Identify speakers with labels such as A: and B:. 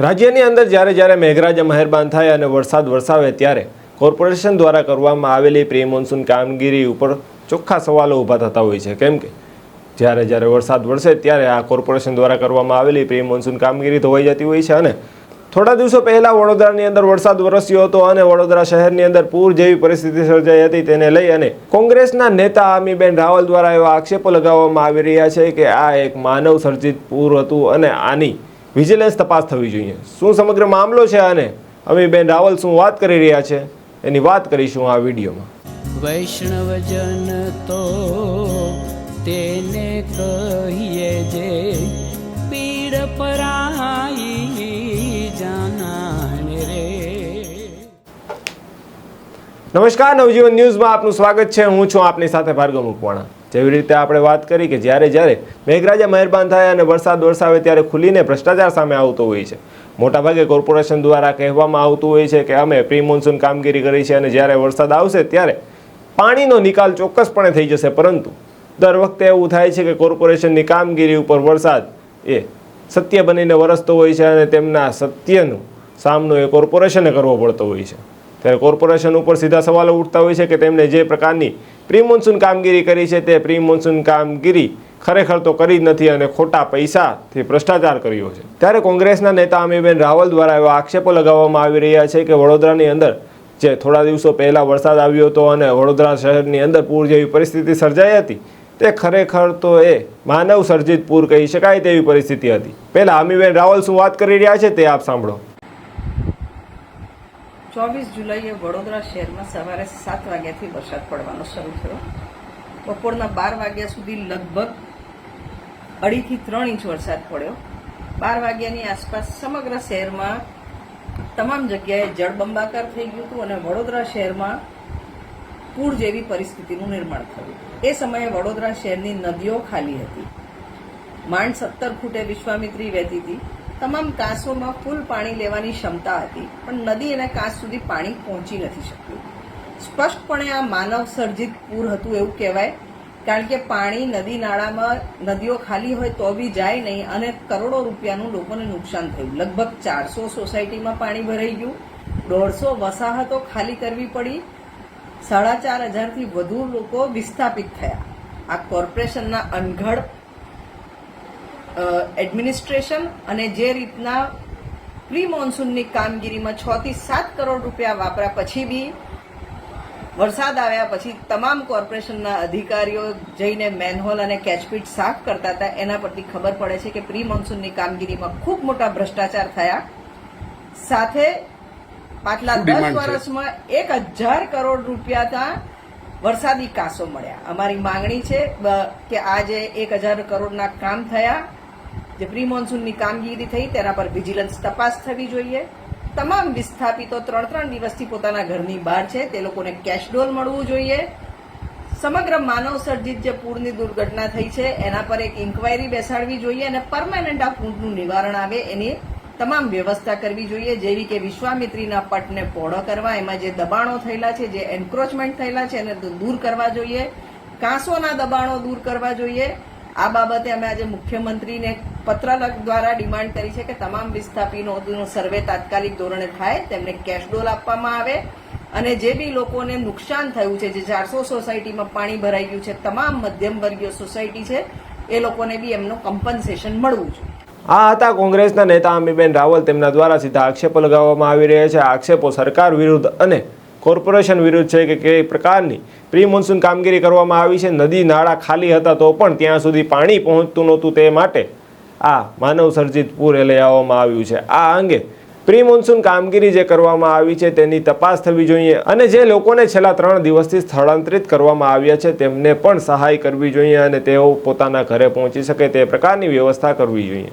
A: રાજ્યની અંદર જ્યારે જ્યારે મેઘરાજા મહેરબાન થાય અને વરસાદ વરસાવે ત્યારે કોર્પોરેશન દ્વારા કરવામાં આવેલી પ્રી મોન્સૂન કામગીરી ઉપર ચોખ્ખા સવાલો ઊભા થતા હોય છે. કેમ કે જ્યારે જ્યારે વરસાદ વરસે ત્યારે આ કોર્પોરેશન દ્વારા કરવામાં આવેલી પ્રી મોન્સૂન કામગીરી ધોવાઈ જતી હોય છે અને થોડા દિવસો પહેલાં વડોદરાની અંદર વરસાદ વરસ્યો હતો અને વડોદરા શહેરની અંદર પૂર જેવી પરિસ્થિતિ સર્જાઈ હતી તેને લઈ અને કોંગ્રેસના નેતા આમીબેન રાવલ દ્વારા એવા આક્ષેપો લગાવવામાં આવી રહ્યા છે કે આ એક માનવ સર્જિત પૂર હતું અને આની વિજિલન્સ તપાસ થવી જોઈએ. શું સમગ્ર મામલો છે અને અમીબેન રાવલ શું વાત કરી રહ્યા છે? એની વાત કરીશું આ વિડીયોમાં.
B: વૈષ્ણવજન તો તેને કહીએ જે પીડ પરાઈ
A: નમસ્કાર નવજીવન ન્યૂઝમાં આપનું સ્વાગત છે. હું છું આપની સાથે ભાર્ગવ મુકવાણા. જેવી રીતે આપણે વાત કરી કે જ્યારે જ્યારે મેઘરાજા મહેરબાન થાય અને વરસાદ વરસાવે ત્યારે ખુલીને ભ્રષ્ટાચાર સામે આવતો હોય છે. મોટાભાગે કોર્પોરેશન દ્વારા કહેવામાં આવતું હોય છે કે અમે પ્રી મોન્સૂન કામગીરી કરી છે અને જ્યારે વરસાદ આવશે ત્યારે પાણીનો નિકાલ ચોક્કસપણે થઈ જશે, પરંતુ દર વખતે એવું થાય છે કે કોર્પોરેશનની કામગીરી ઉપર વરસાદ એ સત્ય બનીને વરસતો હોય છે અને તેમના સત્યનો સામનો એ કોર્પોરેશને કરવો પડતો હોય છે. ત્યારે કોર્પોરેશન ઉપર સીધા સવાલો ઉઠતા હોય છે કે તેમને જે પ્રકારની પ્રી મોન્સૂન કામગીરી કરી છે તે પ્રી મોન્સૂન કામગીરી ખરેખર તો કરી જ નથી અને ખોટા પૈસાથી ભ્રષ્ટાચાર કર્યો છે. ત્યારે કોંગ્રેસના નેતા અમીબેન રાવલ દ્વારા એવા આક્ષેપો લગાવવામાં આવી રહ્યા છે કે વડોદરાની અંદર જે થોડા દિવસો પહેલાં વરસાદ આવ્યો હતો અને વડોદરા શહેરની અંદર પૂર જેવી પરિસ્થિતિ સર્જાઈ હતી, તે ખરેખર તો એ માનવ સર્જિત પૂર કહી શકાય તેવી પરિસ્થિતિ હતી. પહેલાં અમીબેન રાવલ શું વાત કરી રહ્યા છે તે આપ સાંભળો.
C: ચોવીસ જુલાઈએ વડોદરા શહેરમાં સવારે સાત વાગ્યાથી વરસાદ પડવાનો શરૂ થયો. બપોરના બાર વાગ્યા સુધી લગભગ અઢીથી ત્રણ ઇંચ વરસાદ પડ્યો. બાર વાગ્યાની આસપાસ સમગ્ર શહેરમાં તમામ જગ્યાએ જળબંબાકાર થઈ ગયું હતું અને વડોદરા શહેરમાં પૂર જેવી પરિસ્થિતિનું નિર્માણ થયું. એ સમયે વડોદરા શહેરની નદીઓ ખાલી હતી. માંડ સત્તર ફૂટે વિશ્વામિત્રી વહેતી હતી. તમામ કાંસોમાં ફૂલ પાણી લેવાની ક્ષમતા હતી, પણ નદી અને કાંસ સુધી પાણી પહોંચી નથી શક્યું. સ્પષ્ટપણે આ માનવ સર્જિત પૂર હતું એવું કહેવાય, કારણ કે પાણી નદી નાળામાં, નદીઓ ખાલી હોય તો બી જાય નહીં અને કરોડો રૂપિયાનું લોકોને નુકસાન થયું. લગભગ ચારસો સોસાયટીમાં પાણી ભરાઈ ગયું, દોઢસો વસાહતો ખાલી કરવી પડી, સાડા ચાર હજારથી વધુ લોકો વિસ્થાપિત થયા. આ કોર્પોરેશનના અનઘડ એડમિનિસ્ટ્રેશન અને જે રીતના પ્રી મોન્સૂનની કામગીરીમાં છ થી સાત કરોડ રૂપિયા વાપર્યા પછી બી વરસાદ આવ્યા પછી તમામ કોર્પોરેશનના અધિકારીઓ જઈને મેનહોલ અને કેચપીટ સાફ કરતા હતા. એના પરથી ખબર પડે છે કે પ્રી મોન્સૂનની કામગીરીમાં ખૂબ મોટા ભ્રષ્ટાચાર થયા. સાથે પાછલા દસ વર્ષમાં એક હજાર કરોડ રૂપિયાના વરસાદી કાસો મળ્યા. અમારી માંગણી છે કે આજે એક હજાર કરોડના કામ થયા. જે પ્રી મોન્સૂનની કામગીરી થઈ તેના પર વિજિલન્સ તપાસ થવી જોઈએ. તમામ વિસ્થાપિતો ત્રણ ત્રણ દિવસથી પોતાના ઘરની બહાર છે. તે લોકોને કેશડોલ મળવું જોઈએ. સમગ્ર માનવ સર્જિત જે પૂરની દુર્ઘટના થઈ છે, એના પર એક ઇન્કવાયરી બેસાડવી જોઈએ અને પરમાનન્ટ આ પૂરનું નિવારણ આવે એની તમામ વ્યવસ્થા કરવી જોઈએ. જેવી કે વિશ્વામિત્રીના પટને પહોળો કરવા, એમાં જે દબાણો થયેલા છે, જે એન્ક્રોચમેન્ટ થયેલા છે, એને દૂર કરવા જોઈએ. કાંસોના દબાણો દૂર કરવા જોઈએ. આ બાબતે અમે આજે મુખ્યમંત્રીને પત્ર દ્વારા ડિમાન્ડ કરી છે કે તમામ વિસ્થાપિતોનો સર્વે તાત્કાલિક ધોરણે થાય, તેમને કેશ ડોલ આપવામાં આવે અને જે બી લોકોને નુકસાન થયું છે, જે ચારસો સોસાયટીમાં પાણી ભરાઈ ગયું છે, તમામ મધ્યમ વર્ગીય સોસાયટી છે, એ લોકોને બી એમનું કમ્પન્સેશન મળવું જોઈએ.
A: આ હતા કોંગ્રેસના નેતા અમીબેન રાવલ. તેમના દ્વારા સીધા આક્ષેપો લગાવવામાં આવી રહ્યા છે. આક્ષેપો સરકાર વિરુદ્ધ અને કોર્પોરેશન વિરુદ્ધ છે કે કઈ પ્રકારની પ્રી મોન્સૂન કામગીરી કરવામાં આવી છે, નદી નાળા ખાલી હતા તો પણ ત્યાં સુધી પાણી પહોંચતું નહોતું તે માટે આ માનવસર્જિત પૂર એ લઈ આવવામાં આવ્યું છે. આ અંગે પ્રી મોન્સૂન કામગીરી જે કરવામાં આવી છે તેની તપાસ થવી જોઈએ અને જે લોકોને છેલ્લા ત્રણ દિવસથી સ્થળાંતરિત કરવામાં આવ્યા છે તેમને પણ સહાય કરવી જોઈએ અને તેઓ પોતાના ઘરે પહોંચી શકે તે પ્રકારની વ્યવસ્થા કરવી જોઈએ.